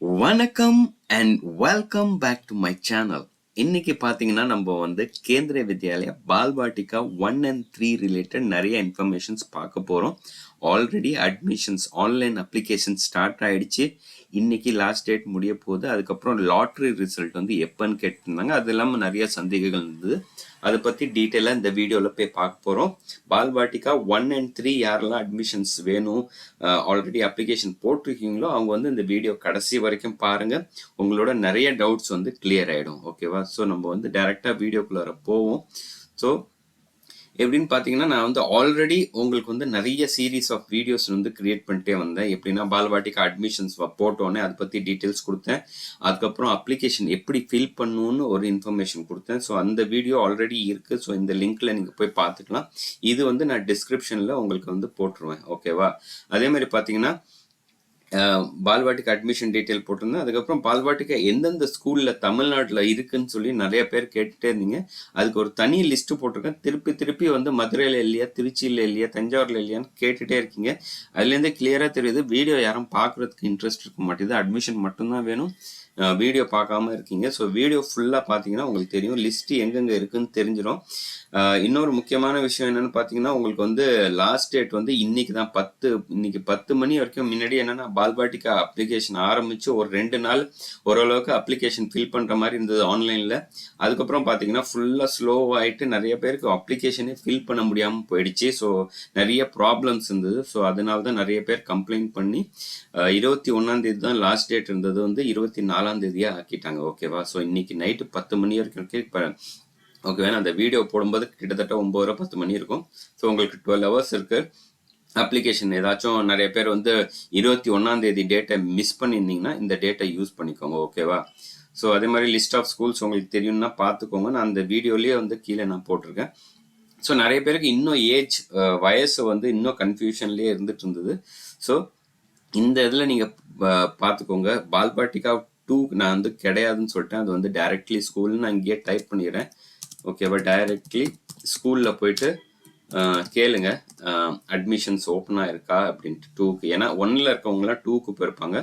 வணக்கம் and welcome back to my channel இன்னைக்கு பார்த்தீங்கன்னா நம்ம வந்து Kendriya Vidyalaya Balvatika one and three related நிறைய இன்ஃபர்மேஷன்ஸ் பார்க்க போகிறோம் already admissions online application start ஆகிடுச்சு இன்னைக்கு லாஸ்ட் டேட் முடிய போகுது. அதுக்கப்புறம் லாட்ரி ரிசல்ட் வந்து எப்போன்னு கேட்டிருந்தாங்க. அது இல்லாமல் நிறைய சந்தேகங்கள் இருந்தது. அதை பற்றி டீட்டெயிலாக இந்த வீடியோவில் போய் பார்க்க போகிறோம் பால்பாட்டிக்கா ஒன் அண்ட் த்ரீ யாரெல்லாம் அட்மிஷன்ஸ் வேணும் ஆல்ரெடி அப்ளிகேஷன் போட்டிருக்கீங்களோ அவங்க வந்து இந்த வீடியோ கடைசி வரைக்கும் பாருங்கள் உங்களோட நிறைய டவுட்ஸ் வந்து கிளியர் ஆகிடும் ஓகேவா ஸோ நம்ம வந்து டைரெக்டாக வீடியோக்குள்ளார போவோம். ஸோ எப்படின்னு பார்த்தீங்கன்னா நான் வந்து ஆல்ரெடி உங்களுக்கு வந்து நிறைய சீரீஸ் ஆஃப் வீடியோஸ் வந்து கிரியேட் பண்ணிட்டே வந்தேன். எப்படின்னா பால்வாட்டிக்கு அட்மிஷன்ஸ் போட்டோன்னே அதை பற்றி டீட்டெயில்ஸ் கொடுத்தேன். அதுக்கப்புறம் அப்ளிகேஷன் எப்படி ஃபில் பண்ணணும்னு ஒரு இன்ஃபர்மேஷன் கொடுத்தேன். ஸோ அந்த வீடியோ ஆல்ரெடி இருக்குது ஸோ இந்த லிங்க்கில் நீங்கள் போய் பார்த்துக்கலாம். இது வந்து நான் டிஸ்கிரிப்ஷனில் உங்களுக்கு வந்து போட்டுருவேன். ஓகேவா அதே மாதிரி பார்த்தீங்கன்னா பால்வாட்டிக்கு அட்மிஷன் டீட்டெயில் போட்டிருந்தேன். அதுக்கப்புறம் பால்வாட்டிக்கு எந்தெந்த ஸ்கூலில் தமிழ்நாட்டில் இருக்குன்னு சொல்லி நிறைய பேர் கேட்டுட்டே இருந்தீங்க. அதுக்கு ஒரு தனி லிஸ்ட்டு போட்டிருக்கேன். திருப்பி திருப்பி வந்து மதுரையில் இல்லையா திருச்சியில் இல்லையா தஞ்சாவூரில் இல்லையான்னு கேட்டுகிட்டே இருக்கீங்க. அதுலேருந்தே கிளியராக தெரியுது. வீடியோ யாரும் பார்க்குறதுக்கு இன்ட்ரெஸ்ட் இருக்க மாட்டேது அட்மிஷன் மட்டும்தான் வேணும். வீடியோ பார்க்காம இருக்கீங்க. ஸோ வீடியோ ஃபுல்லாக பார்த்தீங்கன்னா உங்களுக்கு தெரியும். லிஸ்ட்டு எங்கெங்கே இருக்குன்னு தெரிஞ்சிடும் இன்னொரு முக்கியமான விஷயம் என்னென்னு பார்த்தீங்கன்னா உங்களுக்கு வந்து லாஸ்ட் டேட் வந்து இன்னைக்கு தான் பத்து இன்னைக்கு பத்து மணி வரைக்கும் முன்னாடி என்னென்னா பால்பாட்டிக்கா அப்ளிகேஷன் ஆரம்பித்து ஒரு ரெண்டு நாள் ஓரளவுக்கு அப்ளிகேஷன் ஃபில் பண்ணுற மாதிரி இருந்தது ஆன்லைனில் அதுக்கப்புறம் பார்த்தீங்கன்னா ஃபுல்லாக ஸ்லோவாகிட்டு நிறைய பேருக்கு அப்ளிகேஷனே ஃபில் பண்ண முடியாமல் போயிடுச்சு. ஸோ நிறைய ப்ராப்ளம்ஸ் இருந்தது. ஸோ அதனால தான் நிறைய பேர் கம்ப்ளைண்ட் பண்ணி இருபத்தி ஒன்றாந்தேதி தான் லாஸ்ட் டேட் இருந்தது. வந்து இருபத்தி நாலு நாலாம் தேதியாக ஆக்கிட்டாங்க ஓகேவா ஸோ இன்னைக்கு நைட்டு பத்து மணி வரைக்கும் இப்போ ஓகேவா அந்த வீடியோ போடும்போது கிட்டத்தட்ட ஒம்பது பத்து மணி இருக்கும். ஸோ உங்களுக்கு டுவெல் ஹவர்ஸ் இருக்கு. அப்ளிகேஷன் ஏதாச்சும் நிறைய பேர் வந்து இருபத்தி ஒன்றாம் தேதி டேட்டை மிஸ் பண்ணியிருந்தீங்கன்னா இந்த டேட்டை யூஸ் பண்ணிக்கோங்க ஓகேவா ஸோ அதே மாதிரி லிஸ்ட் ஆஃப் ஸ்கூல்ஸ் உங்களுக்கு தெரியும்னா பார்த்துக்கோங்க. நான் அந்த வீடியோலேயே வந்து கீழே நான் போட்டிருக்கேன். ஸோ நிறைய பேருக்கு இன்னும் ஏஜ் வயசு வந்து இன்னும் கன்ஃபியூஷன்லேயே இருந்துட்டு இருந்தது. ஸோ இந்த இதில் நீங்கள் பார்த்துக்கோங்க. பால்பாட்டிகா டூ நான் வந்து கிடையாதுன்னு சொல்லிட்டேன். அது வந்து டைரக்ட்லி ஸ்கூல்னு நான் இங்கேயே டைப் பண்ணிடுறேன். ஓகேவா டைரக்ட்லி ஸ்கூலில் போயிட்டு கேளுங்க. அட்மிஷன்ஸ் ஓப்பனாக இருக்கா அப்படின்ட்டு டூக்கு ஏன்னா ஒன்னில் இருக்கவங்களாம் டூக்கு போயிருப்பாங்க.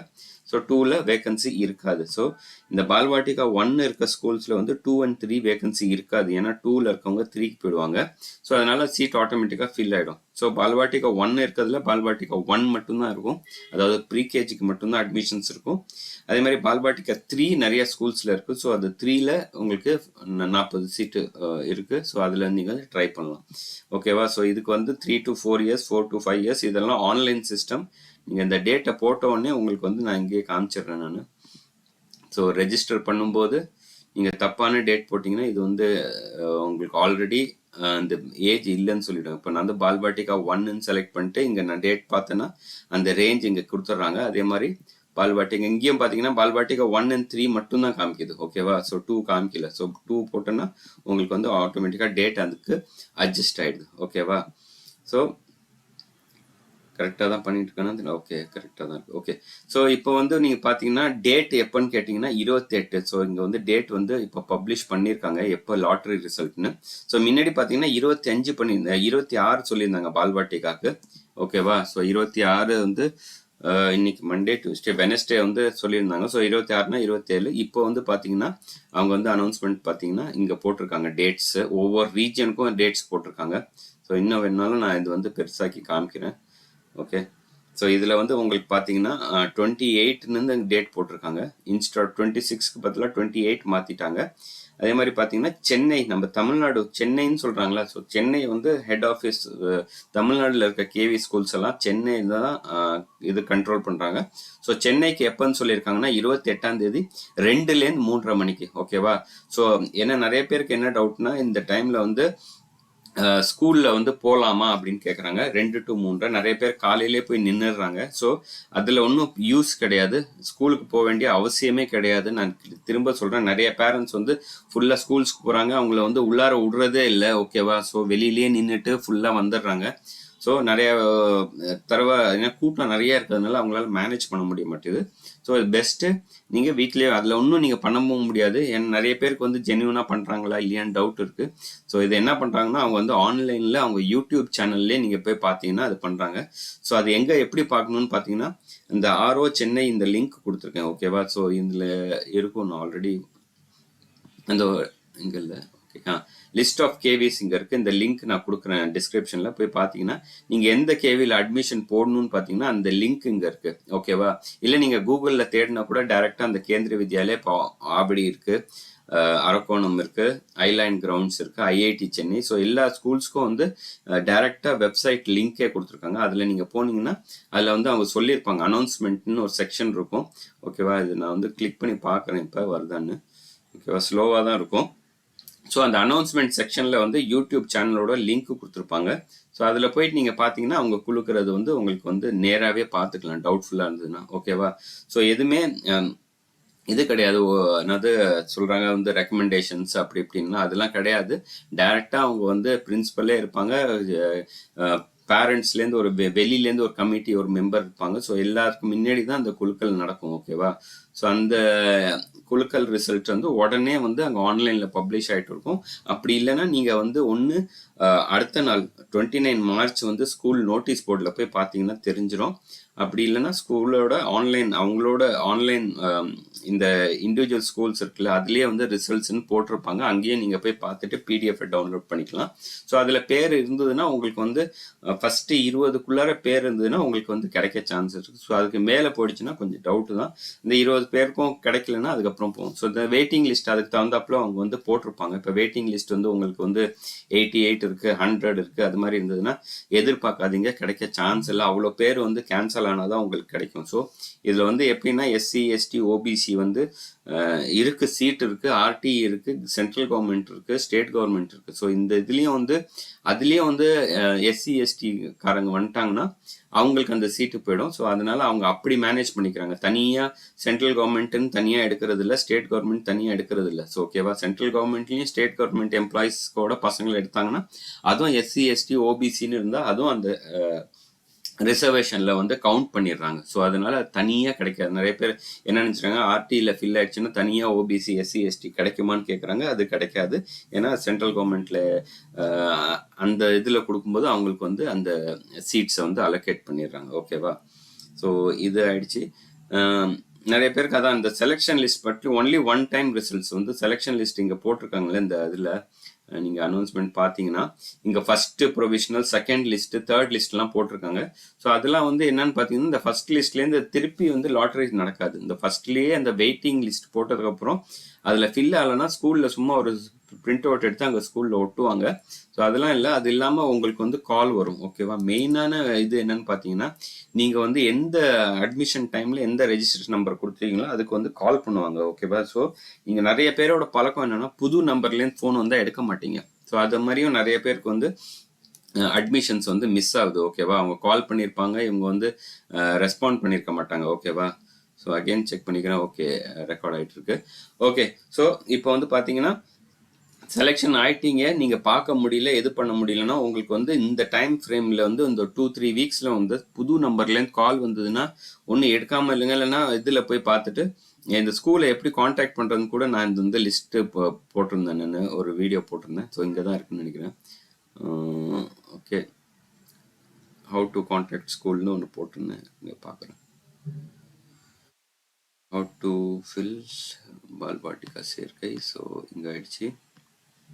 ஸோ டூவில் வேகன்சி இருக்காது. ஸோ இந்த பால்வாட்டிகா ஒன் இருக்க ஸ்கூல்ஸில் வந்து டூ அண்ட் த்ரீ வேகன்சி இருக்காது. ஏன்னா டூவில் இருக்கவங்க த்ரீக்கு போயிடுவாங்க. ஸோ அதனால் சீட் ஆட்டோமேட்டிக்காக ஃபில் ஆகிடும் ஸோ பால்வாட்டிகா ஒன் இருக்கிறதுல பால்வாட்டிகா ஒன் மட்டும்தான் இருக்கும். அதாவது ப்ரீகேஜிக்கு மட்டும்தான் அட்மிஷன்ஸ் இருக்கும். அதே மாதிரி பால்வாட்டிகா த்ரீ நிறைய ஸ்கூல்ஸில் இருக்குது ஸோ அது த்ரீல உங்களுக்கு நாற்பது சீட்டு இருக்குது ஸோ அதில் நீங்கள் வந்து ட்ரை பண்ணலாம். ஓகேவா ஸோ இதுக்கு வந்து three to four years four to five years இதெல்லாம் ஆன்லைன் சிஸ்டம் நீங்கள் இந்த டேட்டை போட்ட உடனே உங்களுக்கு வந்து நான் இங்கேயே காமிச்சிடுறேன் நான். ஸோ ரெஜிஸ்டர் பண்ணும்போது நீங்கள் தப்பான டேட் போட்டிங்கன்னா இது வந்து உங்களுக்கு ஆல்ரெடி அந்த ஏஜ் இல்லைன்னு சொல்லிவிடுவேன் இப்போ நான் வந்து பால்பாட்டிக்கா ஒன்னு செலக்ட் பண்ணிட்டு இங்கே நான் டேட் பார்த்தேன்னா அந்த ரேஞ்ச் இங்கே கொடுத்துட்றாங்க. அதே மாதிரி பால்பாட்டிகா இங்கேயும் பார்த்தீங்கன்னா பால்பாட்டிகா ஒன் அண்ட் த்ரீ மட்டும் தான் காமிக்குது ஓகேவா ஸோ டூ காமிக்கல. ஸோ டூ போட்டோன்னா உங்களுக்கு வந்து ஆட்டோமேட்டிக்காக டேட் அதுக்கு அட்ஜஸ்ட் ஆகிடுது ஓகேவா ஸோ கரெக்டாக தான் பண்ணிட்டு இருக்கேன்னா ஓகே கரெக்டாக தான் இருக்கு. ஓகே ஸோ இப்போ வந்து நீங்கள் பார்த்தீங்கன்னா டேட் எப்போன்னு கேட்டிங்கன்னா இருபத்தெட்டு. ஸோ இங்கே வந்து டேட் வந்து இப்போ பப்ளிஷ் பண்ணியிருக்காங்க எப்போ லாட்ரி ரிசல்ட்னு ஸோ முன்னாடி பார்த்தீங்கன்னா இருபத்தி அஞ்சு பண்ணியிருந்தேன் இருபத்தி ஆறு சொல்லியிருந்தாங்க பால்வாட்டிகாக்கு. ஓகேவா ஸோ இருபத்தி ஆறு வந்து இன்னைக்கு மண்டே டியூஸ்டே வெனஸ்டே வந்து சொல்லியிருந்தாங்க. ஸோ இருபத்தி ஆறுனா இருபத்தேழு. இப்போ வந்து பார்த்தீங்கன்னா அவங்க வந்து அனௌன்ஸ்மெண்ட் பார்த்தீங்கன்னா இங்கே போட்டிருக்காங்க டேட்ஸு ஒவ்வொரு ரீஜனுக்கும் டேட்ஸ் போட்டிருக்காங்க. ஸோ இன்னும் வேணாலும் நான் இது வந்து பெருசாக்கி காமிக்கிறேன். ஓகே ஸோ இதில் வந்து உங்களுக்கு பார்த்தீங்கன்னா டுவெண்ட்டி எயிட்லேருந்து டேட் போட்டிருக்காங்க. இன்ஸ்டா டுவெண்ட்டி சிக்ஸ்க்கு பதிலாக டுவெண்ட்டி எயிட் மாற்றிட்டாங்க அதே மாதிரி பார்த்தீங்கன்னா சென்னை நம்ம தமிழ்நாடு சென்னைன்னு சொல்கிறாங்களா ஸோ சென்னை வந்து ஹெட் ஆஃபீஸ் தமிழ்நாட்டில் இருக்க கேவி ஸ்கூல்ஸ் எல்லாம் சென்னையில் தான் இது கண்ட்ரோல் பண்ணுறாங்க ஸோ சென்னைக்கு எப்போன்னு சொல்லியிருக்காங்கன்னா இருபத்தி எட்டாம் தேதி ரெண்டுலேருந்து மூன்றரை மணிக்கு ஓகேவா ஸோ ஏன்னா நிறைய பேருக்கு என்ன டவுட்னா இந்த டைமில் வந்து ஸ்கூலில் வந்து போகலாமா அப்படின்னு கேட்குறாங்க ரெண்டு டு மூன்றரை நிறைய பேர் காலையிலே போய் நின்றுடுறாங்க ஸோ அதில் ஒன்றும் யூஸ் கிடையாது. ஸ்கூலுக்கு போக வேண்டிய அவசியமே கிடையாது. நான் திரும்ப சொல்கிறேன் நிறைய பேரண்ட்ஸ் வந்து ஃபுல்லாக ஸ்கூல்ஸ்க்கு போகிறாங்க அவங்கள வந்து உள்ளார விடுறதே இல்லை. ஓகேவா ஸோ வெளியிலேயே நின்றுட்டு ஃபுல்லாக வந்துடுறாங்க. ஸோ நிறைய தடவை ஏன்னா கூட்டம் நிறைய இருக்கிறதுனால அவங்களால மேனேஜ் பண்ண முடிய மாட்டேது ஸோ பெஸ்ட்டு நீங்கள் வீட்லேயே அதில் ஒன்றும் நீங்கள் பண்ணவும் முடியாது. ஏன்னா நிறைய பேருக்கு வந்து ஜென்யூனாக பண்ணுறாங்களா இல்லையான்னு டவுட் இருக்குது ஸோ இது என்ன பண்ணுறாங்கன்னா அவங்க வந்து ஆன்லைனில் அவங்க யூடியூப் சேனல்லே நீங்கள் போய் பார்த்தீங்கன்னா அது பண்ணுறாங்க ஸோ அது எங்கே எப்படி பார்க்கணுன்னு பார்த்தீங்கன்னா இந்த ஆர்ஓ சென்னை இந்த லிங்க் கொடுத்துருக்கேன் ஓகேவா ஸோ இதில் இருக்கும் நான் ஆல்ரெடி அந்த இங்கே இல்லை okay ah. List of KVs இங்கே இருக்குது இந்த லிங்க் நான் கொடுக்குறேன் டிஸ்கிரிப்ஷனில் போய் பார்த்தீங்கன்னா நீங்கள் எந்த கேவியில் அட்மிஷன் போடணும்னு பார்த்தீங்கன்னா அந்த லிங்க் இங்கே இருக்குது ஓகேவா இல்லை நீங்கள் கூகுளில் தேடினா கூட டேரெக்டாக அந்த கேந்திரிய வித்யாலயா பா ஆபடி இருக்குது அரக்கோணம் இருக்குது ஐலைன் கிரவுண்ட்ஸ் இருக்குது ஐஐடி சென்னை ஸோ எல்லா ஸ்கூல்ஸ்க்கும் வந்து டேரெக்டாக வெப்சைட் லிங்கே கொடுத்துருக்காங்க. அதில் நீங்கள் போனீங்கன்னா அதில் வந்து அவங்க சொல்லியிருப்பாங்க. அனௌன்ஸ்மெண்ட்னு ஒரு செக்ஷன் இருக்கும். ஓகேவா இது நான் வந்து கிளிக் பண்ணி பார்க்குறேன் இப்போ. வருதான்னு. ஓகேவா ஸ்லோவாக தான் இருக்கும். ஸோ அந்த அனௌன்ஸ்மெண்ட் செக்ஷனில் வந்து யூடியூப் சேனலோட லிங்க் கொடுத்துருப்பாங்க. ஸோ அதில் போயிட்டு நீங்கள் பார்த்தீங்கன்னா அவங்க குழுக்கிறது வந்து உங்களுக்கு வந்து நேராகவே பார்த்துக்கலாம் டவுட்ஃபுல்லாக இருந்ததுன்னா. ஓகேவா ஸோ எதுவுமே இது கிடையாது. ஓ- என்னது சொல்கிறாங்க வந்து ரெக்கமெண்டேஷன்ஸ் அப்படி இப்படின்னா அதெல்லாம் கிடையாது. டைரெக்டாக அவங்க வந்து பிரின்சிபலே இருப்பாங்க. பேரண்ட்ஸ்லேருந்து ஒரு வெ- வெளியிலேருந்து ஒரு கமிட்டி ஒரு மெம்பர் இருப்பாங்க. ஸோ எல்லாருக்கும் முன்னாடி தான் அந்த குழுக்கள் நடக்கும். ஓகேவா ஸோ அந்த குழுக்கள் ரிசல்ட் வந்து உடனே வந்து அங்கே ஆன்லைனில் பப்ளிஷ் ஆகிட்டு இருக்கும். அப்படி இல்லைன்னா நீங்கள் வந்து ஒன்று அடுத்த நாள் டுவெண்ட்டி நைன் மார்ச் வந்து ஸ்கூல் நோட்டீஸ் போர்டில் போய் பார்த்தீங்கன்னா தெரிஞ்சிடும் அப்படி இல்லைன்னா ஸ்கூலோட ஆன்லைன் அவங்களோட ஆன்லைன் இந்த இண்டிவிஜுவல் ஸ்கூல்ஸ் இருக்குல்ல அதுலேயே வந்து ரிசல்ட்ஸ்னு போட்டிருப்பாங்க. அங்கேயே நீங்கள் போய் பார்த்துட்டு பிடிஎஃப் டவுன்லோட் பண்ணிக்கலாம். ஸோ அதில் பேர் இருந்ததுன்னா உங்களுக்கு வந்து ஃபஸ்ட்டு இருபதுக்குள்ளார பேர் இருந்ததுன்னா உங்களுக்கு வந்து கிடைக்க சான்ஸ் இருக்குது ஸோ அதுக்கு மேலே போயிடுச்சுன்னா கொஞ்சம் டவுட்டு தான். இந்த இருபது பேருக்கும் கிடைக்கலன்னா அதுக்கப்புறம் போகும். ஸோ இந்த வெயிட்டிங் லிஸ்ட் அதுக்கு தகுந்தாப்புல அவங்க வந்து போட்டிருப்பாங்க. இப்போ வெயிட்டிங் லிஸ்ட் வந்து உங்களுக்கு வந்து எயிட்டி எயிட் இருக்குது ஹண்ட்ரட் இருக்குது அது மாதிரி இருந்ததுன்னா எதிர்பார்க்காதீங்க. கிடைக்க சான்ஸ் இல்லை. அவ்வளோ பேர் வந்து கேன்சல் ஆனால் தான் உங்களுக்கு கிடைக்கும். ஸோ இதில் வந்து எப்படின்னா எஸ்சி எஸ்டி ஓபிசி வந்து இருக்குது இருக்கு சீட் இருக்கு ஆர்டி இருக்குது சென்ட்ரல் கவர்மெண்ட் இருக்குது ஸ்டேட் கவர்மெண்ட் இருக்கு. ஸோ இந்த இதுலேயும் வந்து அதுலேயும் வந்து எஸ்சி எஸ்டி காரங்க வந்துட்டாங்கன்னா அவங்களுக்கு அந்த சீட்டு போயிடும். ஸோ அதனால அவங்க அப்படி மேனேஜ் பண்ணிக்கிறாங்க. தனியாக சென்ட்ரல் கவர்மெண்ட்டுன்னு தனியாக எடுக்கிறது இல்லை ஸ்டேட் கவர்மெண்ட் தனியாக எடுக்கிறது இல்லை. ஸோ ஓகேவா சென்ட்ரல் கவர்மெண்ட்லேயும் ஸ்டேட் கவர்மெண்ட் எம்ப்ளாயிஸ்க்கோட பசங்களை எடுத்தாங்கன்னா அதுவும் எஸ்சி எஸ்டி ஓபிசின்னு இருந்தால் அதுவும் அந்த ரிசர்வேஷனில் வந்து கவுண்ட் பண்ணிடுறாங்க. ஸோ அதனால தனியாக கிடைக்காது. நிறைய பேர் என்ன நினச்சிறாங்க ஆர்டியில் ஃபில் ஆயிடுச்சுன்னா தனியாக ஓபிசி எஸ்சி எஸ்டி கிடைக்குமான்னு கேட்குறாங்க அது கிடைக்காது. ஏன்னா சென்ட்ரல் கவர்மெண்ட்டில் அந்த இதில் கொடுக்கும்போது அவங்களுக்கு வந்து அந்த சீட்ஸை வந்து அலோகேட் பண்ணிடுறாங்க. ஓகேவா ஸோ இது ஆயிடுச்சு. நிறைய பேருக்கு அதான் இந்த செலெக்ஷன் லிஸ்ட் பற்றி ஒன்லி ஒன் டைம் ரிசல்ட்ஸ் வந்து செலெக்ஷன் லிஸ்ட் இங்கே போட்டிருக்காங்களே இந்த இதில். நீங்கள் அனௌன்ஸ்மெண்ட் பார்த்தீங்கன்னா இங்கே first provisional second list third லிஸ்ட்லாம் போட்டிருக்காங்க. ஸோ அதெல்லாம் வந்து என்னன்னு பார்த்தீங்கன்னா இந்த ஃபஸ்ட் லிஸ்ட்லேருந்து திருப்பி வந்து லாட்டரி நடக்காது. இந்த ஃபஸ்ட்லேயே அந்த வெயிட்டிங் லிஸ்ட் போட்டதுக்கப்புறம் அதில் ஃபில் ஆகலைன்னா ஸ்கூலில் சும்மா ஒரு பிரிண்ட் அவுட் எடுத்து அங்கே ஸ்கூலில் ஒட்டுவாங்க. ஸோ அதெல்லாம் இல்லை. அது இல்லாமல் உங்களுக்கு வந்து கால் வரும். ஓகேவா மெயினான இது என்னன்னு பார்த்தீங்கன்னா நீங்கள் வந்து எந்த அட்மிஷன் டைமில் எந்த ரெஜிஸ்ட்ரேஷன் நம்பர் கொடுத்துருக்கீங்களோ அதுக்கு வந்து கால் பண்ணுவாங்க. ஓகேவா ஸோ நீங்கள் நிறைய பேரோட பழக்கம் என்னென்னா புது நம்பர்லேருந்து ஃபோன் வந்தால் எடுக்க மாட்டீங்க. ஸோ அது மாதிரியும் நிறைய பேருக்கு வந்து அட்மிஷன்ஸ் வந்து மிஸ் ஆகுது. ஓகேவா அவங்க கால் பண்ணியிருப்பாங்க இவங்க வந்து ரெஸ்பாண்ட் பண்ணியிருக்க மாட்டாங்க. ஓகேவா ஸோ அகைன் செக் பண்ணிக்கிறேன். ஓகே ரெக்கார்ட் ஆகிட்டு இருக்கு ஓகே ஸோ இப்போ வந்து பார்த்தீங்கன்னா செலெக்ஷன் ஆயிட்டீங்க நீங்கள் பார்க்க முடியல எது பண்ண முடியலன்னா உங்களுக்கு வந்து இந்த டைம் ஃப்ரேமில் வந்து இந்த டூ த்ரீ வீக்ஸில் வந்து புது நம்பர்லேருந்து கால் வந்ததுன்னா ஒன்று எடுக்காமல் இல்லைங்க இல்லைன்னா இதில் போய் பார்த்துட்டு இந்த ஸ்கூலை எப்படி காண்டாக்ட் பண்ணுறதுன்னு கூட நான் இந்த வந்து லிஸ்ட்டு போட்டிருந்தேன். நான் ஒரு வீடியோ போட்டிருந்தேன். ஸோ இங்கே தான் இருக்குன்னு நினைக்கிறேன். ஓகே ஹவு டு காண்டாக்ட் ஸ்கூல்னு ஒன்று போட்டிருந்தேன். இங்கே பார்க்குறேன். ஹவு டு ஃபில் பாட்டிகா சேர்க்கை. ஸோ இங்கே ஆயிடுச்சு.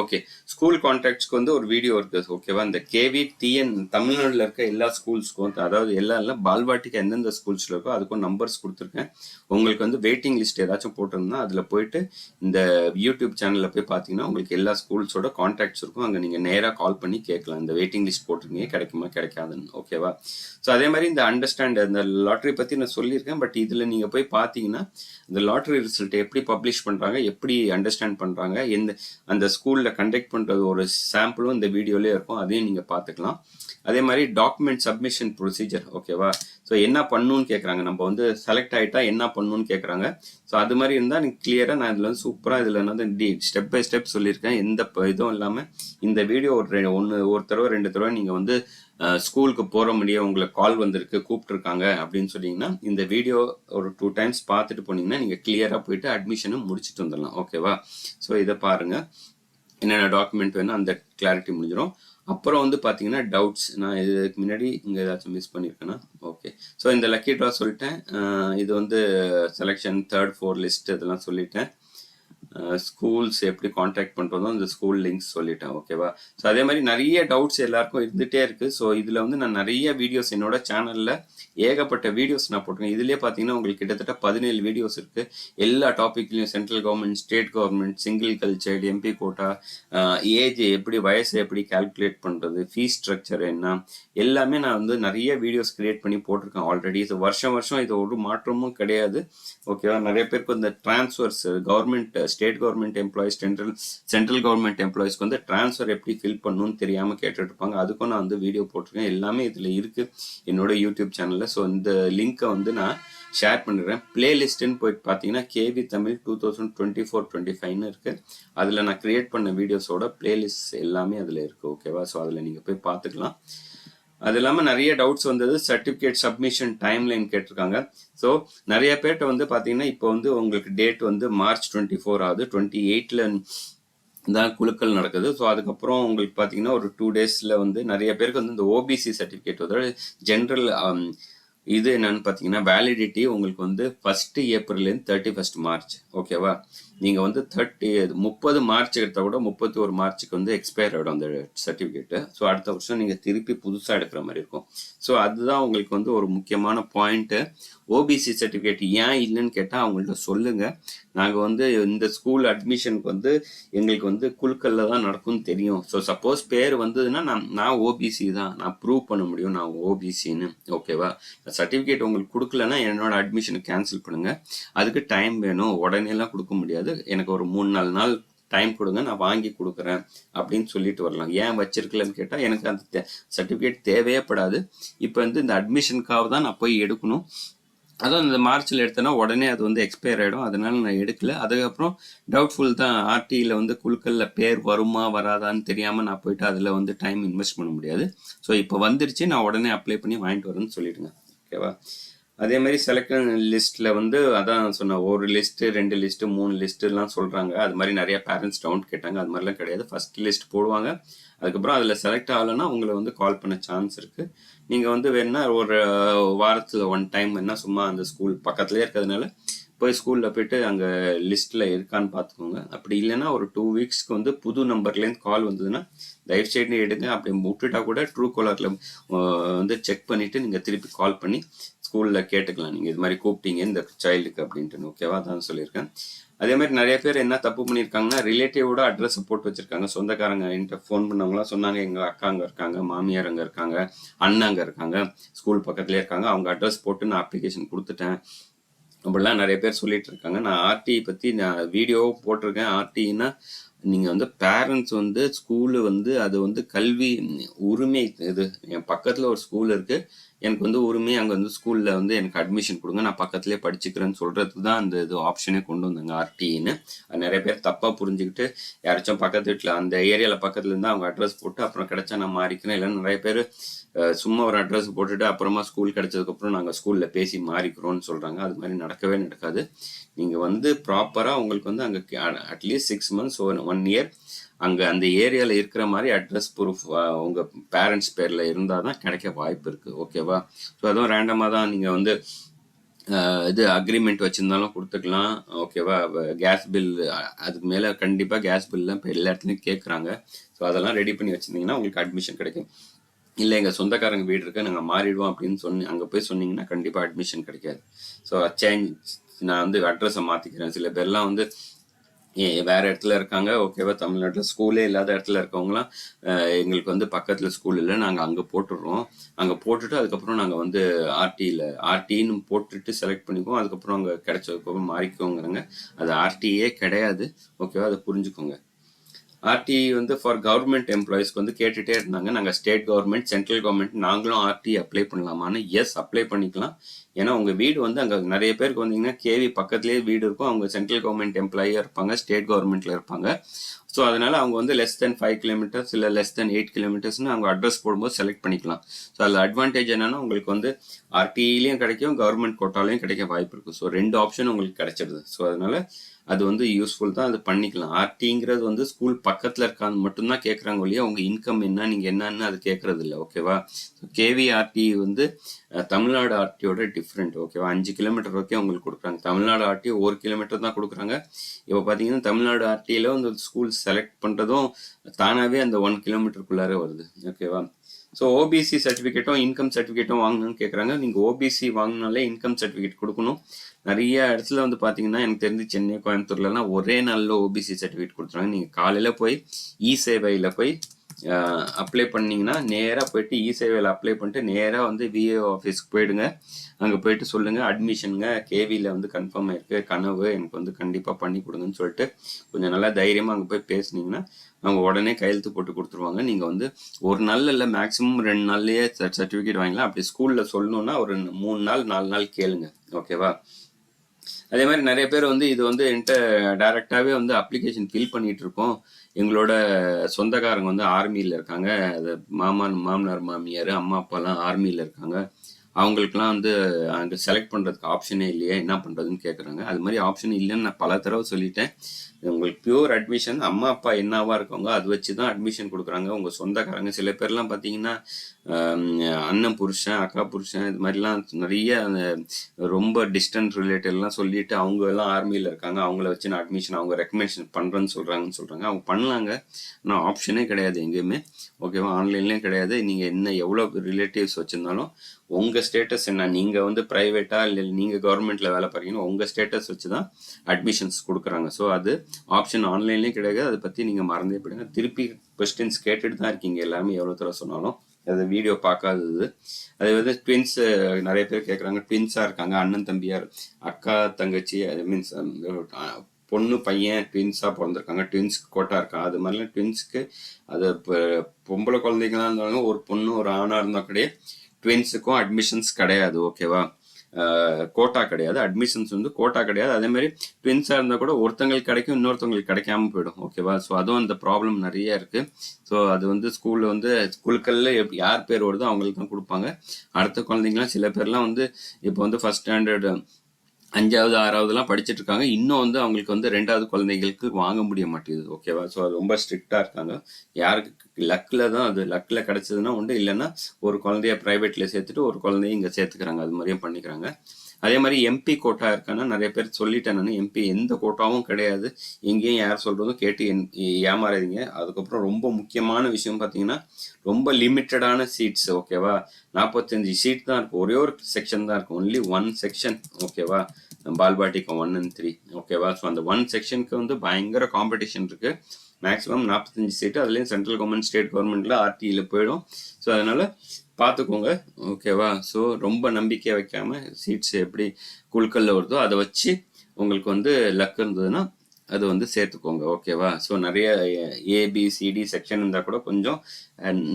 ஓகே. ஸ்கூல் கான்ட்ராக்ட்ஸ்க்கு வந்து ஒரு வீடியோ இருக்குது ஓகேவா? இந்த கேவி டிஎன் தமிழ்நாட்டில் இருக்க எல்லா ஸ்கூல்ஸ்க்கும் அதாவது எல்லா இல்லை பால்வாட்டிக்கு எந்தெந்த ஸ்கூல்ஸில் இருக்கோ அதுக்கும் நம்பர்ஸ் கொடுத்துருக்கேன். உங்களுக்கு வந்து வெயிட்டிங் லிஸ்ட் ஏதாச்சும் போட்டிருந்தா அதில் போயிட்டு இந்த யூடியூப் சேனலில் போய் பார்த்தீங்கன்னா உங்களுக்கு எல்லா ஸ்கூல்ஸோட கான்டாக்ட்ஸ் இருக்கும். அங்கே நீங்கள் நேராக கால் பண்ணி கேட்கலாம். இந்த வெயிட்டிங் லிஸ்ட் போட்டிருக்கீங்க கிடைக்குமா கிடைக்காதுன்னு ஓகேவா? ஸோ அதே மாதிரி இந்த அண்டர்ஸ்டாண்ட் இந்த லாட்ரி பற்றி நான் சொல்லியிருக்கேன். பட் இதில் நீங்கள் போய் பார்த்தீங்கன்னா இந்த லாட்ரி ரிசல்ட் எப்படி பப்ளிஷ் பண்ணுறாங்க எப்படி அண்டர்ஸ்டாண்ட் பண்ணுறாங்க எந்த அந்த ஸ்கூல் ஸ்கூலில் கண்டக்ட் பண்ணுறது ஒரு சாம்பிளும் இந்த வீடியோலேயே இருக்கும். அதையும் நீங்கள் பார்த்துக்கலாம். அதே மாதிரி டாக்குமெண்ட் சப்மிஷன் ப்ரொசீஜர் ஓகேவா ஸோ என்ன பண்ணணும்னு கேட்குறாங்க நம்ம வந்து செலக்ட் ஆகிட்டா என்ன பண்ணணும்னு கேட்குறாங்க ஸோ அது மாதிரி இருந்தால் நீங்கள் கிளியராக நான் இதில் வந்து சூப்பராக இதில் வந்து டி ஸ்டெப் பை ஸ்டெப் சொல்லியிருக்கேன். எந்த இதுவும் இல்லாமல் இந்த வீடியோ ஒரு ரெ- ஒன்று ஒரு தடவை ரெண்டு தடவை நீங்கள் வந்து ஸ்கூலுக்கு போகிற முடியும் உங்களுக்கு கால் வந்திருக்கு கூப்பிட்ருக்காங்க அப்படின்னு சொன்னீங்கன்னா இந்த வீடியோ ஒரு டூ டைம்ஸ் பார்த்துட்டு போனீங்கன்னா நீங்கள் கிளியராக போயிட்டு அட்மிஷனும் முடிச்சுட்டு வந்துடலாம். ஓகேவா ஸோ இதை பாருங்கள் என்னென்ன டாக்குமெண்ட் வேணும் அந்த கிளாரிட்டி முடிஞ்சிடும் அப்புறம் வந்து பார்த்தீங்கன்னா டவுட்ஸ் நான் இதுக்கு முன்னாடி இங்கே ஏதாச்சும் மிஸ் பண்ணியிருக்கேன்னா ஓகே ஸோ இந்த லக்கி ட்ரா சொல்லிட்டேன். இது வந்து செலெக்ஷன் தேர்ட் ஃபோர் லிஸ்ட் இதெல்லாம் சொல்லிட்டேன். ஸ்கூல்ஸ் எப்படி காண்டாக்ட் பண்ணுறதோ அந்த ஸ்கூல் லிங்க்ஸ் சொல்லிட்டேன் ஓகேவா ஸோ அதே மாதிரி நிறைய டவுட்ஸ் எல்லாருக்கும் இருந்துகிட்டே இருக்குது ஸோ இதில் வந்து நான் நிறைய வீடியோஸ் என்னோட சேனலில் ஏகப்பட்ட வீடியோஸ் நான் போட்டிருக்கேன். இதுலேயே பார்த்தீங்கன்னா உங்களுக்கு கிட்டத்தட்ட பதினேழு வீடியோஸ் இருக்குது எல்லா டாப்பிக்லையும் central government state government single cultured MP quota age எப்படி வயசை எப்படி கால்குலேட் பண்ணுறது ஃபீஸ் ஸ்ட்ரக்சர் என்ன எல்லாமே நான் வந்து நிறைய வீடியோஸ் கிரியேட் பண்ணி போட்டிருக்கேன் ஆல்ரெடி இது வருஷம் வருஷம் இது ஒரு மாற்றமும் கிடையாது. ஓகேவா நிறைய பேருக்கு இந்த transfers government state government employees central central government எம்ப்ளாயிஸ்க்கு வந்து ட்ரான்ஸ்ஃபர் எப்படி ஃபில் பண்ணணும்னு தெரியாமல் கேட்டுட்ருப்பாங்க. அதுக்கும் நான் வந்து வீடியோ போட்டிருக்கேன். எல்லாமே இதில் இருக்குது என்னோட யூடியூப் சேனலில் ஸோ இந்த லிங்க்கை வந்து நான் ஷேர் பண்ணிடுறேன். பிளேலிஸ்ட்டுன்னு போயிட்டு பார்த்தீங்கன்னா KV Tamil two thousand twenty four twenty ஃபைவ்னு இருக்குது அதில் நான் க்ரியேட் பண்ண வீடியோஸோட பிளேலிஸ்ட் எல்லாமே அதில் இருக்குது ஓகேவா ஸோ அதில் நீங்கள் போய் பார்த்துக்கலாம். அது இல்லாமல் நிறைய டவுட்ஸ் வந்தது. சர்டிஃபிகேட் சப்மிஷன் டைம்லைன் கேட்டிருக்காங்க. ஸோ நிறைய பேர்கிட்ட வந்து பார்த்தீங்கன்னா இப்போ வந்து உங்களுக்கு டேட் வந்து மார்ச் டுவெண்ட்டி ஃபோர் ஆகுது. டுவெண்ட்டி எயிட்டில் தான் குழுக்கள் நடக்குது. ஸோ அதுக்கப்புறம் உங்களுக்கு பார்த்தீங்கன்னா ஒரு டூ டேஸில் வந்து நிறைய பேருக்கு வந்து இந்த ஓபிசி சர்டிஃபிகேட் வந்து ஜென்ரல் um, இது என்னன்னு பார்த்தீங்கன்னா வேலிடிட்டி உங்களுக்கு வந்து ஃபஸ்ட்டு ஏப்ரல்லேருந்து தேர்ட்டி ஃபஸ்ட் மார்ச் ஓகேவா நீங்கள் வந்து தேர்ட்டி முப்பது மார்ச் எடுத்தால் கூட முப்பத்தி ஒரு மார்ச்சுக்கு வந்து எக்ஸ்பயர் ஆகிடும் அந்த சர்டிஃபிகேட்டு ஸோ அடுத்த வருஷம் நீங்கள் திருப்பி புதுசாக எடுக்கிற மாதிரி இருக்கும். ஸோ அதுதான் உங்களுக்கு வந்து ஒரு முக்கியமான பாயிண்ட்டு ஓபிசி சர்டிஃபிகேட் ஏன் இல்லைன்னு கேட்டால் அவங்கள்ட்ட சொல்லுங்கள் நாங்கள் வந்து இந்த ஸ்கூல் அட்மிஷனுக்கு வந்து எங்களுக்கு வந்து குழுக்களில் தான் நடக்கும்னு தெரியும். ஸோ சப்போஸ் பேர் வந்ததுன்னா நான் நான் ஓபிசி தான். நான் ப்ரூவ் பண்ண முடியும் நான் ஓபிசின்னு ஓகேவா சர்டிஃபிகேட் உங்களுக்கு கொடுக்கலன்னா என்னோட அட்மிஷனை கேன்சல் பண்ணுங்கள் அதுக்கு டைம் வேணும். உடனேலாம் கொடுக்க முடியாது. எனக்கு ஒரு மூணு நாலு நாள் டைம் கொடுங்க நான் வாங்கி கொடுக்குறேன் அப்படின்னு சொல்லிட்டு வரலாம். ஏன் வச்சிருக்கலன்னு கேட்டால் எனக்கு அந்த சர்டிஃபிகேட் தேவையே படாது. இப்போ வந்து இந்த அட்மிஷனுக்காக தான் நான் போய் எடுக்கணும். அதுவும் இந்த மார்ச்சில் எடுத்தேன்னா உடனே அது வந்து எக்ஸ்பயர் ஆகிடும் அதனால நான் எடுக்கல. அதுக்கப்புறம் டவுட்ஃபுல் தான். ஆர்டியில் வந்து குழுக்களில் பேர் வருமா வராதான்னு தெரியாமல் நான் போயிட்டு அதில் வந்து டைம் இன்வெஸ்ட் பண்ண முடியாது. ஸோ இப்போ வந்துருச்சு. நான் உடனே அப்ளை பண்ணி வாங்கிட்டு வரேன்னு சொல்லிடுங்க. ஓகேவா அதே மாதிரி செலக்ஷன் லிஸ்ட்டில் வந்து அதான் சொன்னேன் ஒரு லிஸ்ட்டு ரெண்டு லிஸ்ட்டு மூணு லிஸ்ட்டுலாம் சொல்கிறாங்க அது மாதிரி நிறைய பேரண்ட்ஸ் டவுன் கேட்டாங்க. அது மாதிரிலாம் கிடையாது. ஃபர்ஸ்ட் லிஸ்ட் போடுவாங்க. அதுக்கப்புறம் அதில் செலக்ட் ஆகலைன்னா உங்களை வந்து கால் பண்ண சான்ஸ் இருக்குது நீங்கள் வந்து வேணா ஒரு வாரத்தில் ஒன் டைம் வேணா சும்மா அந்த ஸ்கூல் பக்கத்துலேயே இருக்கிறதுனால போய் ஸ்கூலில் போயிட்டு அங்கே லிஸ்ட்டில் இருக்கான்னு பார்த்துக்கோங்க. அப்படி இல்லைன்னா ஒரு டூ வீக்ஸ்க்கு வந்து புது நம்பர்லேருந்து கால் வந்ததுன்னா தயவு செய்து எடுங்க. அப்படி விட்டுட்டா கூட ட்ரூ காலரில் வந்து செக் பண்ணிவிட்டு நீங்கள் திருப்பி கால் பண்ணி ஸ்கூலில் கேட்டுக்கலாம். நீங்கள் இது மாதிரி கூப்பிட்டீங்க இந்த சைல்டுக்கு அப்படின்ட்டு. ஓகேவா தான் சொல்லியிருக்கேன். அதே மாதிரி நிறைய பேர் என்ன தப்பு பண்ணியிருக்காங்கன்னா ரிலேட்டிவோட அட்ரஸ் போட்டு வச்சிருக்காங்க. சொந்தக்காரங்க என்கிட்ட ஃபோன் பண்ணவங்களாம் சொன்னாங்க எங்கள் அக்கா அங்கே இருக்காங்க மாமியார் அங்கே இருக்காங்க அண்ணன் அங்கே இருக்காங்க ஸ்கூல் பக்கத்துலேயே இருக்காங்க. அவங்க அட்ரஸ் போட்டு நான் அப்ளிகேஷன் கொடுத்துட்டேன். அப்படிலாம் நிறைய பேர் சொல்லிட்டு இருக்காங்க. நான் ஆர்டி பற்றி நான் வீடியோ போட்டிருக்கேன். ஆர்டின்னா நீங்கள் வந்து பேரண்ட்ஸ் வந்து ஸ்கூலு வந்து அது வந்து கல்வி உரிமை இது என் பக்கத்தில் ஒரு ஸ்கூல் இருக்குது எனக்கு வந்து உரிமை அங்கே வந்து ஸ்கூலில் வந்து எனக்கு அட்மிஷன் கொடுங்க நான் பக்கத்துலேயே படிச்சுக்கிறேன்னு சொல்கிறது தான் அந்த இது ஆப்ஷனே கொண்டு வந்தாங்க ஆர்டின்னு நிறைய பேர் தப்பாக புரிஞ்சுக்கிட்டு யாராச்சும் பக்கத்து வீட்டில் அந்த ஏரியாவில் பக்கத்துல இருந்து அவங்க அட்ரஸ் போட்டு அப்புறம் கிடைச்சா நான் மாறிக்கிறேன். இல்லைன்னா நிறைய பேர் சும்மா ஒரு அட்ரஸ் போட்டுட்டு அப்புறமா ஸ்கூல் கிடைச்சதுக்கப்புறம் நாங்கள் ஸ்கூலில் பேசி மாறிக்கிறோம்னு சொல்கிறாங்க அது மாதிரி நடக்கவே நடக்காது. நீங்கள் வந்து ப்ராப்பராக உங்களுக்கு வந்து அங்கே at least six months one year அங்கே அந்த ஏரியாவில் இருக்கிற மாதிரி அட்ரஸ் ப்ரூஃப் உங்கள் பேரண்ட்ஸ் பேரில் இருந்தால் தான் கிடைக்க வாய்ப்பு இருக்குது ஓகேவா ஸோ அதுவும் ரேண்டமாக தான் நீங்கள் வந்து இது அக்ரிமெண்ட் வச்சுருந்தாலும் கொடுத்துக்கலாம். ஓகேவா கேஸ் பில் அதுக்கு மேலே கண்டிப்பாக கேஸ் பில்லாம் தான் இப்போ எல்லா இடத்துலையும் கேட்குறாங்க ஸோ அதெல்லாம் ரெடி பண்ணி வச்சுருந்தீங்கன்னா உங்களுக்கு அட்மிஷன் கிடைக்கும். இல்லை எங்கள் சொந்தக்காரங்க வீடு இருக்கு நாங்கள் மாறிடுவோம் அப்படின்னு சொன்னி அங்கே போய் சொன்னீங்கன்னா கண்டிப்பாக அட்மிஷன் கிடைக்காது. ஸோ சேஞ்ச் நான் வந்து அட்ரஸை மாற்றிக்கிறேன் சில பேர்லாம் வந்து வேற இடத்துல இருக்காங்க ஓகேவா தமிழ்நாட்டில் ஸ்கூலே இல்லாத இடத்துல இருக்கவங்களாம் எங்களுக்கு வந்து பக்கத்தில் ஸ்கூல் இல்லை நாங்கள் அங்கே போட்டுடுறோம். அங்கே போட்டுட்டு அதுக்கப்புறம் நாங்கள் வந்து ஆர்டியில் ஆர்டின்னு போட்டுட்டு செலக்ட் பண்ணிக்குவோம். அதுக்கப்புறம் அங்கே கிடைச்சதுக்கப்புறம் மாறிக்கோங்கிறாங்க. அது ஆர்டியே கிடையாது. ஓகேவா அதை புரிஞ்சுக்கோங்க. ஆர்டி வந்து ஃபார் கவர்மெண்ட் எம்ப்ளாயிஸ்க்கு வந்து கேட்டுகிட்டே இருந்தாங்க. நாங்கள் ஸ்டேட் கவர்மெண்ட் சென்ட்ரல் கவர்மெண்ட் நாங்களும் ஆர்டி அப்ளை பண்ணலாமான்னு? எஸ் அப்ளை பண்ணிக்கலாம். ஏன்னா உங்கள் வீடு வந்து அங்கே நிறைய பேருக்கு வந்தீங்கன்னா கேவி பக்கத்துலேயே வீடு இருக்கும். அவங்க சென்ட்ரல் கவர்மெண்ட் எம்ப்ளாயியாக இருப்பாங்க ஸ்டேட் கவர்மெண்ட்டில் இருப்பாங்க. ஸோ அதனால் அவங்க வந்து லெஸ் தென் ஃபைவ் கிலோமீட்டர்ஸ் இல்லை லெஸ் தென் எயிட் கிலோமீட்டர்ஸ்னு அவங்க அட்ரஸ் போடும்போது செலக்ட் பண்ணிக்கலாம். ஸோ அதில் அட்வான்டேஜ் என்னன்னா உங்களுக்கு வந்து ஆர்டிஇலையும் கிடைக்கும் கவர்மெண்ட் கோட்டாலையும் கிடைக்க வாய்ப்பு இருக்கும் ஸோ ரெண்டு ஆப்ஷன் உங்களுக்கு கிடைச்சிடுது ஸோ அதனால் அது வந்து யூஸ்ஃபுல் தான் அது பண்ணிக்கலாம். ஆர்டிங்கிறது வந்து ஸ்கூல் பக்கத்தில் இருக்கான்னு மட்டும்தான் கேட்குறாங்க ஒழிய உங்கள் இன்கம் என்ன நீங்கள் என்னன்னு அது கேட்குறது இல்லை ஓகேவா கேவிஆர்டி வந்து தமிழ்நாடு ஆர்டியோட டிஃப்ரெண்ட் ஓகேவா அஞ்சு கிலோமீட்டர் வரைக்கும் உங்களுக்கு கொடுக்குறாங்க. தமிழ்நாடு ஆர்டி ஒரு கிலோமீட்டர் தான் கொடுக்குறாங்க. இப்போ பார்த்தீங்கன்னா தமிழ்நாடு ஆர்டியில் வந்து ஸ்கூல் செலக்ட் பண்ணுறதும் தானாகவே அந்த ஒன் கிலோமீட்டருக்குள்ளாரே வருது ஓகேவா ஸோ ஓபிசி சர்டிஃபிகேட்டும் இன்கம் சர்டிஃபிகேட்டும் வாங்கணும்னு கேட்குறாங்க நீங்கள் ஓபிசி வாங்கினாலே இன்கம் சர்டிஃபிகேட் கொடுக்கணும். நிறைய இடத்துல வந்து பார்த்தீங்கன்னா எனக்கு தெரிஞ்சு சென்னை கோயம்புத்தூர்லலாம் ஒரே நாளில் ஓபிசி சர்டிஃபிகேட் கொடுத்துருவாங்க. நீங்கள் காலையில் போய் இ சேவையில் போய் அப்ளை பண்ணிங்கன்னா நேராக போயிட்டு இ சேவையில் அப்ளை பண்ணிட்டு நேராக வந்து விஏஓ ஆஃபீஸ்க்கு போயிடுங்க. அங்கே போயிட்டு சொல்லுங்கள் அட்மிஷனுங்க கேவியில் வந்து கன்ஃபார்ம் ஆயிருக்கு. கனவு எனக்கு வந்து கண்டிப்பாக பண்ணி கொடுங்கன்னு சொல்லிட்டு கொஞ்சம் நல்லா தைரியமாக அங்கே போய் பேசுனீங்கன்னா அவங்க உடனே கையெழுத்து போட்டு கொடுத்துருவாங்க. நீங்கள் வந்து ஒரு நாள் இல்லை மேக்ஸிமம் ரெண்டு நாள்லேயே சர்டிஃபிகேட் வாங்கலாம் அப்படி ஸ்கூலில் சொல்லணுன்னா ஒரு மூணு நாள் நாலு நாள் கேளுங்க. ஓகேவா அதே மாதிரி நிறைய பேர் வந்து இது வந்து என்கிட்ட டைரெக்டாகவே வந்து அப்ளிகேஷன் ஃபில் பண்ணிட்டு இருக்கோம். எங்களோட சொந்தக்காரங்க வந்து ஆர்மியில் இருக்காங்க. அது மாமன் மாமனார் மாமியார் அம்மா அப்பாலாம் ஆர்மியில் இருக்காங்க. அவங்களுக்குலாம் வந்து அங்கே செலக்ட் பண்ணுறதுக்கு ஆப்ஷனே இல்லையா என்ன பண்ணுறதுன்னு கேட்குறாங்க அது மாதிரி ஆப்ஷன் இல்லைன்னு நான் பல தடவை சொல்லிட்டேன். உங்களுக்கு பியூர் அட்மிஷன் அம்மா அப்பா என்னவா இருக்கவங்க அது வச்சு தான் அட்மிஷன் கொடுக்குறாங்க. உங்கள் சொந்தக்காரங்க சில பேர்லாம் பார்த்தீங்கன்னா அண்ணன் புருஷன் அக்கா புருஷன் இது மாதிரிலாம் நிறைய ரொம்ப டிஸ்டன்ஸ் ரிலேட்டட்லாம் சொல்லிட்டு அவங்க எல்லாம் ஆர்மியில் இருக்காங்க. அவங்கள வச்சு நான் அட்மிஷன் அவங்க ரெக்கமெண்டேஷன் பண்ணுறேன்னு சொல்கிறாங்கன்னு சொல்கிறாங்க அவங்க பண்ணலாங்க. ஆனால் ஆப்ஷனே கிடையாது எங்கேயுமே. ஓகேவா ஆன்லைன்லேயும் கிடையாது. நீங்கள் என்ன எவ்வளோ ரிலேட்டிவ்ஸ் வச்சுருந்தாலும் உங்கள் ஸ்டேட்டஸ் என்ன? நீங்கள் வந்து ப்ரைவேட்டாக இல்லை நீங்கள் கவர்மெண்ட்டில் வேலை பார்க்கீங்கன்னா உங்கள் ஸ்டேட்டஸ் வச்சு தான் அட்மிஷன்ஸ் கொடுக்குறாங்க. ஸோ அது ஆப்ஷன் ஆன்லைன்லேயும் கிடையாது. அதை பற்றி நீங்கள் மறந்தே போயிடுங்க. திருப்பி கொஸ்டின்ஸ் கேட்டுட்டு தான் இருக்கீங்க எல்லாமே எவ்வளோ தூரம் சொன்னாலும். அது வீடியோ பார்க்காதது. அதே வந்து ட்வின்ஸ் நிறைய பேர் கேட்குறாங்க ட்வின்ஸாக இருக்காங்க. அண்ணன் தம்பியார் அக்கா தங்கச்சி அது மீன்ஸ் பொண்ணு பையன் ட்வின்ஸாக பிறந்திருக்காங்க. ட்வின்ஸ்க்கு கோட்டா இருக்கான் அது மாதிரிலாம் ட்வின்ஸ்க்கு அது இப்போ பொம்பளை குழந்தைங்களாக இருந்தாலும் ஒரு பொண்ணு ஒரு ஆணாக இருந்தால் கூட ட்வின்ஸுக்கும் அட்மிஷன்ஸ் கிடையாது ஓகேவா கோட்டா கிடையாது. அட்மிஷன்ஸ் வந்து கோட்டா கிடையாது. அதே மாதிரி ட்வின்ஸாக இருந்தால் கூட ஒருத்தங்களுக்கு கிடைக்கும் இன்னொருத்தவங்களுக்கு கிடைக்காம போயிடும் ஓகேவா ஸோ அதுவும் அந்த ப்ராப்ளம் நிறைய இருக்குது ஸோ அது வந்து ஸ்கூலில் வந்து குழுக்களில் எப் யார் பேர் வருதோ அவங்களுக்கு தான் கொடுப்பாங்க. அடுத்த குழந்தைங்களாம் சில பேர்லாம் வந்து இப்போ வந்து ஃபஸ்ட் ஸ்டாண்டர்டு அஞ்சாவது ஆறாவதுலாம் படிச்சுட்டு இருக்காங்க இன்னும் வந்து அவங்களுக்கு வந்து ரெண்டாவது குழந்தைகளுக்கு வாங்க முடிய மாட்டேங்குது. ஓகேவா ஸோ அது ரொம்ப ஸ்ட்ரிக்டாக இருக்காங்க. யாருக்கு லக்கில் தான் அது லக்கில் கிடைச்சதுன்னா உண்டு. இல்லைன்னா ஒரு குழந்தைய ப்ரைவேட்டில் சேர்த்துட்டு ஒரு குழந்தைய இங்கே சேர்த்துக்கிறாங்க. அது மாதிரியும் பண்ணிக்கிறாங்க. அதே மாதிரி எம்பி கோட்டா இருக்கான்னா நிறைய பேர் சொல்லிட்டேன் நான். எம்பி எந்த கோட்டாவும் கிடையாது. எங்கேயும் யார் சொல்கிறதும் கேட்டு என் ஏமாறாதீங்க. அதுக்கப்புறம் ரொம்ப முக்கியமான விஷயம் பார்த்தீங்கன்னா ரொம்ப லிமிட்டடான சீட்ஸ் ஓகேவா? நாற்பத்தஞ்சு சீட் தான் இருக்கும். ஒரே ஒரு செக்ஷன் தான் இருக்கும். ஒன்லி ஒன் செக்ஷன் ஓகேவா? பால்பாட்டிக்கு ஒன் அண்ட் த்ரீ ஓகேவா? ஸோ அந்த ஒன் செக்ஷனுக்கு வந்து பயங்கர காம்படிஷன் இருக்குது மேக்ஸிமம் நாற்பத்தஞ்சு சீட்டு அதுலேயும் சென்ட்ரல் கவர்மெண்ட் ஸ்டேட் கவர்மெண்ட்ல ஆர்டியில் போயிடும். ஸோ அதனால் பார்த்துக்கோங்க ஓகேவா ஸோ ரொம்ப நம்பிக்கை வைக்காமல் சீட்ஸ் எப்படி குழுக்கல்ல வருதோ அதை வச்சு உங்களுக்கு வந்து லக் இருந்ததுன்னா அது வந்து சேர்த்துக்கோங்க ஓகேவா? ஸோ நிறைய ஏபிசிடி செக்ஷன் இருந்தால் கூட கொஞ்சம்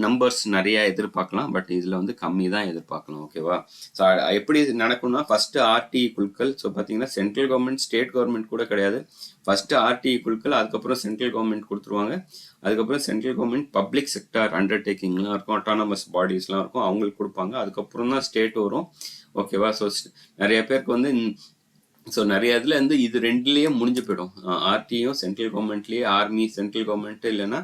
நம்பர்ஸ் நிறையா எதிர்பார்க்கலாம் பட் இதில் வந்து கம்மி தான் எதிர்பார்க்கலாம் ஓகேவா? ஸோ எப்படி நடக்கும்னா ஃபஸ்ட்டு ஆர்டி குழுக்கள் ஸோ பார்த்தீங்கன்னா சென்ட்ரல் கவர்மெண்ட் ஸ்டேட் கவர்மெண்ட் கூட கிடையாது. ஃபஸ்ட்டு ஆர்டி குழுக்கள் அதுக்கப்புறம் சென்ட்ரல் கவர்மெண்ட் கொடுத்துருவாங்க. அதுக்கப்புறம் சென்ட்ரல் கவர்மெண்ட் பப்ளிக் செக்டார் அண்டர்டேக்கிங்லாம் இருக்கும் அட்டானமஸ் பாடிஸ்லாம் இருக்கும் அவங்களுக்கு கொடுப்பாங்க. அதுக்கப்புறம் தான் ஸ்டேட் வரும் ஓகேவா? ஸோ நிறைய பேருக்கு வந்து ஸோ நிறைய இதில் வந்து இது ரெண்டுலேயே முடிஞ்சு போயிடும். ஆர்டியும் சென்ட்ரல் கவர்மெண்ட்லேயே ஆர்மி சென்ட்ரல் கவர்மெண்ட் இல்லைன்னா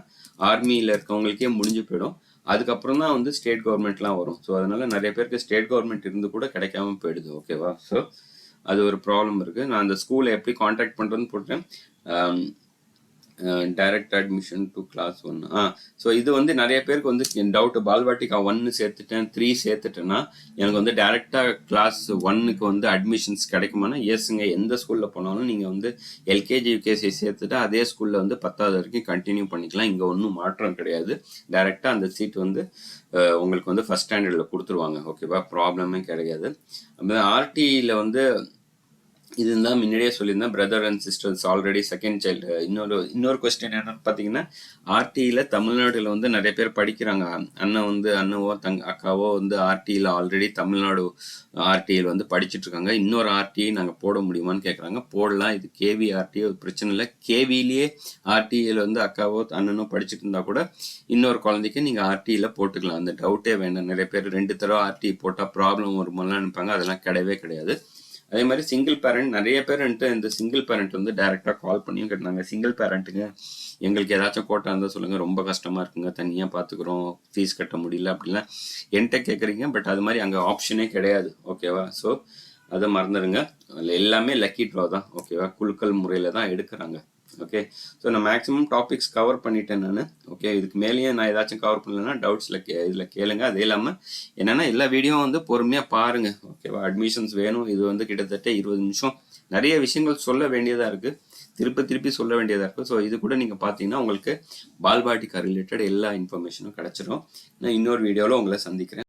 ஆர்மியில் இருக்கவங்களுக்கே முடிஞ்சு போயிடும். அதுக்கப்புறம் தான் வந்து ஸ்டேட் கவர்மெண்ட்லாம் வரும். ஸோ அதனால நிறைய பேருக்கு ஸ்டேட் கவர்மெண்ட் இருந்து கூட கிடைக்காம போயிடுது. ஓகேவா ஸோ அது ஒரு ப்ராப்ளம் இருக்குது நான் அந்த ஸ்கூலை எப்படி காண்டாக்ட் பண்ணுறதுன்னு போட்டேன். Direct admission to class one ah so இது வந்து நிறைய பேருக்கு வந்து டவுட் பால்வாட்டிக்கா ஒன்னு சேர்த்துட்டேன் த்ரீ சேர்த்துட்டேன்னா எனக்கு வந்து டைரெக்டாக கிளாஸ் ஒன்னுக்கு வந்து அட்மிஷன்ஸ் கிடைக்குமானா எஸ்ங்க எந்த ஸ்கூலில் போனாலும் நீங்கள் வந்து எல்கேஜி யூகேஜி சேர்த்துட்டு அதே ஸ்கூலில் வந்து பத்தாவது வரைக்கும் கண்டினியூ பண்ணிக்கலாம். இங்கே ஒன்றும் மாற்றம் கிடையாது. டைரெக்டாக அந்த சீட் வந்து uh, உங்களுக்கு வந்து ஃபஸ்ட் ஸ்டாண்டர்டில் கொடுத்துருவாங்க. ஓகேவா ப்ராப்ளமே கிடையாது. ஆர்டியில் வந்து இதுதான் முன்னாடியே சொல்லியிருந்தேன். Brother and sisters already second child இன்னொரு இன்னொரு கொஸ்டின் என்னன்னு பார்த்தீங்கன்னா ஆர்டியில் தமிழ்நாட்டில் வந்து நிறைய பேர் படிக்கிறாங்க. அண்ணன் வந்து அண்ணவோ தங் அக்காவோ வந்து ஆர்டியில் ஆல்ரெடி தமிழ்நாடு ஆர்டியில் வந்து படிச்சுட்டு இருக்காங்க. இன்னொரு ஆர்டி நாங்கள் போட முடியுமான்னு கேட்குறாங்க போடலாம். இது கேவி ஆர்டி ஒரு பிரச்சனை இல்லை. கேவிலேயே ஆர்டியில் வந்து அக்காவோ அண்ணனோ படிச்சுட்டு இருந்தால் கூட இன்னொரு குழந்தைக்கு நீங்கள் ஆர்டியில் போட்டுக்கலாம். அந்த டவுட்டே வேண்டாம். நிறைய பேர் ரெண்டு தடவை ஆர்டி போட்டால் ப்ராப்ளம் வருமாலாம் நினைப்பாங்க. அதெல்லாம் கிடையவே கிடையாது. அதே மாதிரி சிங்கிள் பேரண்ட் நிறைய பேர் வந்துட்டு இந்த சிங்கிள் பேரண்ட் வந்து டைரெக்டாக கால் பண்ணியும் கேட்டாங்க சிங்கிள் பேரண்ட்டுங்க எங்களுக்கு ஏதாச்சும் கோட்டா இருந்தால் சொல்லுங்கள் ரொம்ப கஷ்டமாக இருக்குங்க தனியாக பார்த்துக்குறோம் ஃபீஸ் கட்ட முடியல அப்படிலாம் என்கிட்ட கேட்குறீங்க பட் அது மாதிரி அங்கே ஆப்ஷனே கிடையாது. ஓகேவா ஸோ அதை மறந்துடுங்க. அதில் எல்லாமே லக்கி ட்ரா தான். ஓகேவா குலுக்கல் முறையில் தான் எடுக்கிறாங்க. ஓகே ஸோ நான் மேக்ஸிமம் டாபிக்ஸ் கவர் பண்ணிட்டேன் நான் ஓகே இதுக்கு மேலேயும் நான் ஏதாச்சும் கவர் பண்ணலன்னா டவுட்ஸில் கே இதில் கேளுங்க. அதே இல்லாமல் என்னென்னா எல்லா வீடியோவும் வந்து பொறுமையாக பாருங்கள் ஓகேவா அட்மிஷன்ஸ் வேணும். இது வந்து கிட்டத்தட்ட இருபது நிமிஷம். நிறைய விஷயங்கள் சொல்ல வேண்டியதாக இருக்குது திருப்பி திருப்பி சொல்ல வேண்டியதாக இருக்குது ஸோ இது கூட நீங்கள் பார்த்தீங்கன்னா உங்களுக்கு பால்பாட்டிக்கா ரிலேட்டட் எல்லா இன்ஃபர்மேஷனும் கிடச்சிரும். நான் இன்னொரு வீடியோவில் உங்களை சந்திக்கிறேன்.